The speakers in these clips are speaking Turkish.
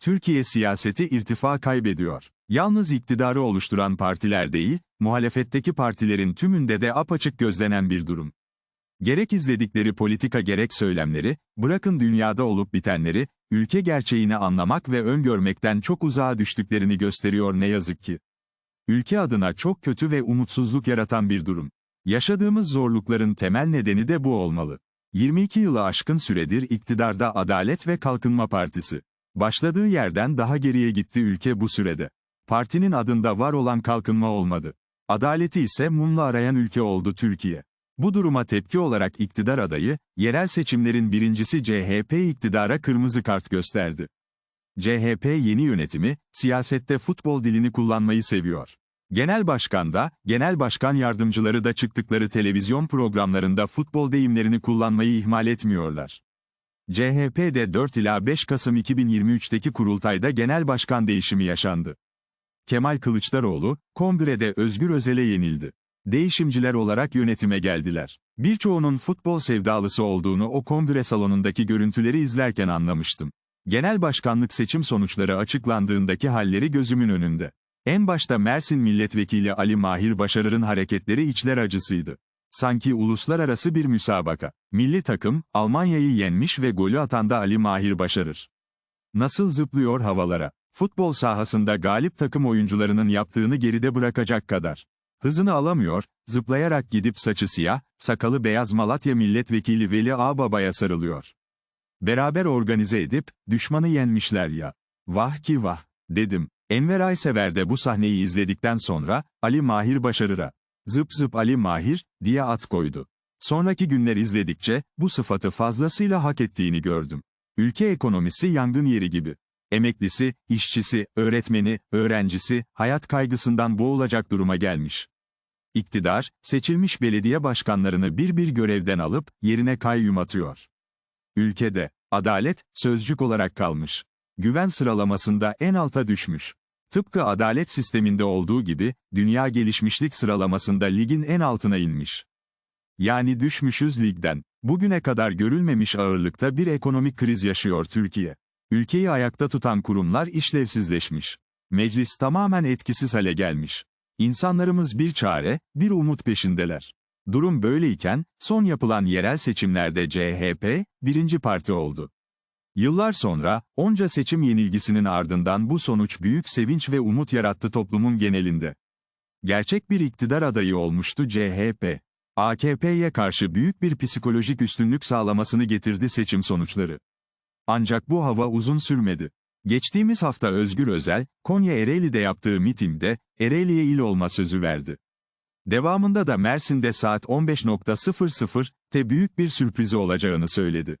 Türkiye siyaseti irtifa kaybediyor. Yalnız iktidarı oluşturan partiler değil, muhalefetteki partilerin tümünde de apaçık gözlenen bir durum. Gerek izledikleri politika gerek söylemleri, bırakın dünyada olup bitenleri, ülke gerçeğini anlamak ve öngörmekten çok uzağa düştüklerini gösteriyor ne yazık ki. Ülke adına çok kötü ve umutsuzluk yaratan bir durum. Yaşadığımız zorlukların temel nedeni de bu olmalı. 22 yılı aşkın süredir iktidarda Adalet ve Kalkınma Partisi. Başladığı yerden daha geriye gitti ülke bu sürede. Partinin adında var olan kalkınma olmadı. Adaleti ise mumla arayan ülke oldu Türkiye. Bu duruma tepki olarak iktidar adayı, yerel seçimlerin birincisi CHP iktidara kırmızı kart gösterdi. CHP yeni yönetimi, siyasette futbol dilini kullanmayı seviyor. Genel başkan da, genel başkan yardımcıları da çıktıkları televizyon programlarında futbol deyimlerini kullanmayı ihmal etmiyorlar. CHP'de 4 ila 5 Kasım 2023'teki kurultayda genel başkan değişimi yaşandı. Kemal Kılıçdaroğlu, kongrede Özgür Özel'e yenildi. Değişimciler olarak yönetime geldiler. Birçoğunun futbol sevdalısı olduğunu o kongre salonundaki görüntüleri izlerken anlamıştım. Genel başkanlık seçim sonuçları açıklandığındaki halleri gözümün önünde. En başta Mersin Milletvekili Ali Mahir Başarır'ın hareketleri içler acısıydı. Sanki uluslararası bir müsabaka. Milli takım, Almanya'yı yenmiş ve golü atan da Ali Mahir Başarır. Nasıl zıplıyor havalara. Futbol sahasında galip takım oyuncularının yaptığını geride bırakacak kadar. Hızını alamıyor, zıplayarak gidip saçı siyah, sakalı beyaz Malatya Milletvekili Veli Ağbaba'ya sarılıyor. Beraber organize edip, düşmanı yenmişler ya. Vah ki vah, dedim. Enver Aysever de bu sahneyi izledikten sonra, Ali Mahir Başarır'a, zıp zıp Ali Mahir, diye at koydu. Sonraki günler izledikçe, bu sıfatı fazlasıyla hak ettiğini gördüm. Ülke ekonomisi yangın yeri gibi. Emeklisi, işçisi, öğretmeni, öğrencisi, hayat kaygısından boğulacak duruma gelmiş. İktidar, seçilmiş belediye başkanlarını bir bir görevden alıp, yerine kayyum atıyor. Ülkede, adalet, sözcük olarak kalmış. Güven sıralamasında en alta düşmüş. Tıpkı adalet sisteminde olduğu gibi, dünya gelişmişlik sıralamasında ligin en altına inmiş. Yani düşmüşüz ligden. Bugüne kadar görülmemiş ağırlıkta bir ekonomik kriz yaşıyor Türkiye. Ülkeyi ayakta tutan kurumlar işlevsizleşmiş. Meclis tamamen etkisiz hale gelmiş. İnsanlarımız bir çare, bir umut peşindeler. Durum böyleyken, son yapılan yerel seçimlerde CHP, birinci parti oldu. Yıllar sonra, onca seçim yenilgisinin ardından bu sonuç büyük sevinç ve umut yarattı toplumun genelinde. Gerçek bir iktidar adayı olmuştu CHP. AKP'ye karşı büyük bir psikolojik üstünlük sağlamasını getirdi seçim sonuçları. Ancak bu hava uzun sürmedi. Geçtiğimiz hafta Özgür Özel, Konya Ereğli'de yaptığı mitingde, Ereğli'ye il olma sözü verdi. Devamında da Mersin'de saat 15.00'te büyük bir sürprizi olacağını söyledi.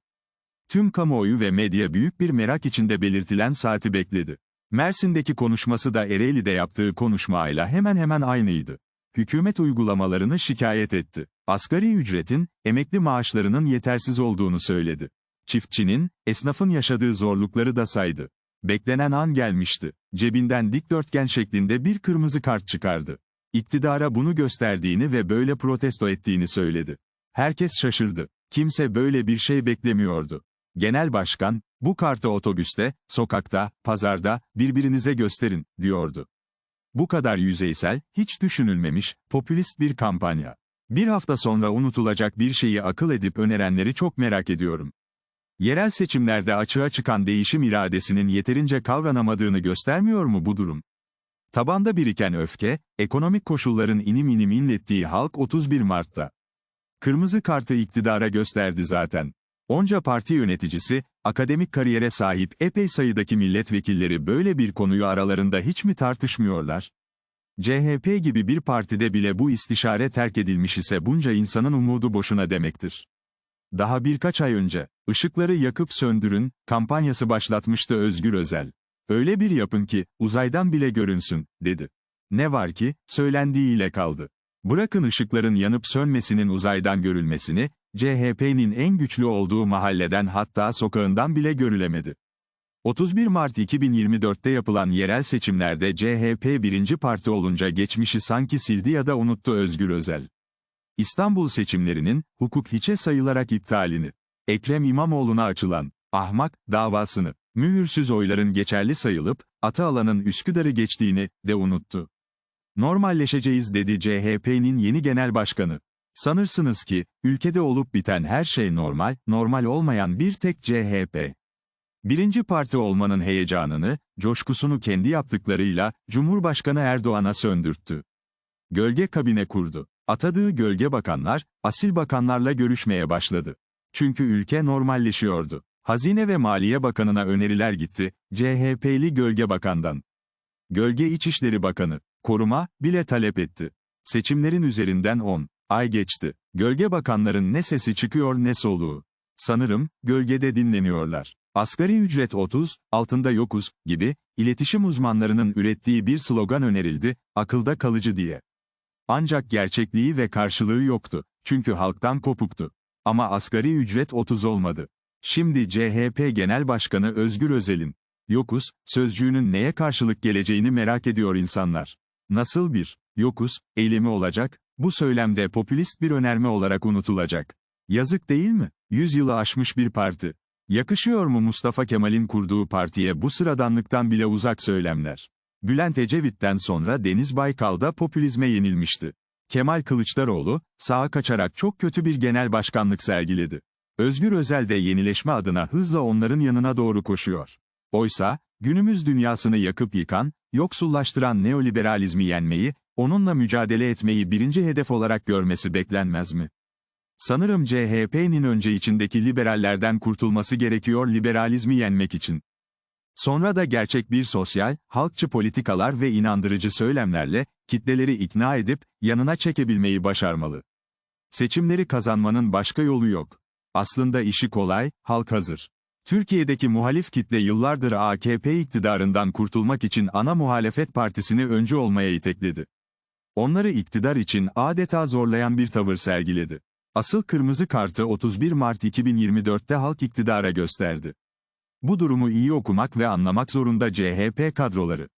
Tüm kamuoyu ve medya büyük bir merak içinde belirtilen saati bekledi. Mersin'deki konuşması da Ereğli'de yaptığı konuşmayla hemen hemen aynıydı. Hükümet uygulamalarını şikayet etti. Asgari ücretin, emekli maaşlarının yetersiz olduğunu söyledi. Çiftçinin, esnafın yaşadığı zorlukları da saydı. Beklenen an gelmişti. Cebinden dikdörtgen şeklinde bir kırmızı kart çıkardı. İktidara bunu gösterdiğini ve böyle protesto ettiğini söyledi. Herkes şaşırdı. Kimse böyle bir şey beklemiyordu. Genel başkan, bu kartı otobüste, sokakta, pazarda, birbirinize gösterin, diyordu. Bu kadar yüzeysel, hiç düşünülmemiş, popülist bir kampanya. Bir hafta sonra unutulacak bir şeyi akıl edip önerenleri çok merak ediyorum. Yerel seçimlerde açığa çıkan değişim iradesinin yeterince kavranamadığını göstermiyor mu bu durum? Tabanda biriken öfke, ekonomik koşulların inim inim inlettiği halk 31 Mart'ta. Kırmızı kartı iktidara gösterdi zaten. Onca parti yöneticisi, akademik kariyere sahip epey sayıdaki milletvekilleri böyle bir konuyu aralarında hiç mi tartışmıyorlar? CHP gibi bir partide bile bu istişare terk edilmiş ise bunca insanın umudu boşuna demektir. Daha birkaç ay önce, ışıkları yakıp söndürün, kampanyası başlatmıştı Özgür Özel. Öyle bir yapın ki, uzaydan bile görünsün, dedi. Ne var ki, söylendiğiyle kaldı. Bırakın ışıkların yanıp sönmesinin uzaydan görülmesini, CHP'nin en güçlü olduğu mahalleden hatta sokağından bile görülemedi. 31 Mart 2024'te yapılan yerel seçimlerde CHP birinci parti olunca geçmişi sanki sildi ya da unuttu Özgür Özel. İstanbul seçimlerinin, hukuk hiçe sayılarak iptalini, Ekrem İmamoğlu'na açılan, ahmak, davasını, Mühürsüz oyların geçerli sayılıp, Atalan'ın Üsküdar'ı geçtiğini de unuttu. Normalleşeceğiz dedi CHP'nin yeni genel başkanı. Sanırsınız ki, ülkede olup biten her şey normal, normal olmayan bir tek CHP. Birinci parti olmanın heyecanını, coşkusunu kendi yaptıklarıyla, Cumhurbaşkanı Erdoğan'a söndürttü. Gölge kabine kurdu. Atadığı gölge bakanlar, asil bakanlarla görüşmeye başladı. Çünkü ülke normalleşiyordu. Hazine ve Maliye Bakanı'na öneriler gitti, CHP'li Gölge Bakan'dan. Gölge İçişleri Bakanı, koruma, bile talep etti. Seçimlerin üzerinden 10 ay geçti. Gölge bakanların ne sesi çıkıyor ne soluğu. Sanırım, gölgede dinleniyorlar. Asgari ücret 30, altında yokuz, gibi, iletişim uzmanlarının ürettiği bir slogan önerildi, akılda kalıcı diye. Ancak gerçekliği ve karşılığı yoktu. Çünkü halktan kopuktu. Ama asgari ücret 30 olmadı. Şimdi CHP Genel Başkanı Özgür Özel'in, yokuz, sözcüğünün neye karşılık geleceğini merak ediyor insanlar. Nasıl bir, yokuz, eylemi olacak, bu söylemde popülist bir önerme olarak unutulacak. Yazık değil mi? Yüz yılı aşmış bir parti. Yakışıyor mu Mustafa Kemal'in kurduğu partiye bu sıradanlıktan bile uzak söylemler? Bülent Ecevit'ten sonra Deniz Baykal da popülizme yenilmişti. Kemal Kılıçdaroğlu, sağa kaçarak çok kötü bir genel başkanlık sergiledi. Özgür Özel de yenileşme adına hızla onların yanına doğru koşuyor. Oysa, günümüz dünyasını yakıp yıkan, yoksullaştıran neoliberalizmi yenmeyi, onunla mücadele etmeyi birinci hedef olarak görmesi beklenmez mi? Sanırım CHP'nin önce içindeki liberallerden kurtulması gerekiyor liberalizmi yenmek için. Sonra da gerçek bir sosyal, halkçı politikalar ve inandırıcı söylemlerle, kitleleri ikna edip, yanına çekebilmeyi başarmalı. Seçimleri kazanmanın başka yolu yok. Aslında işi kolay, halk hazır. Türkiye'deki muhalif kitle yıllardır AKP iktidarından kurtulmak için ana muhalefet partisini öncü olmaya itekledi. Onları iktidar için adeta zorlayan bir tavır sergiledi. Asıl kırmızı kartı 31 Mart 2024'te halk iktidara gösterdi. Bu durumu iyi okumak ve anlamak zorunda CHP kadroları.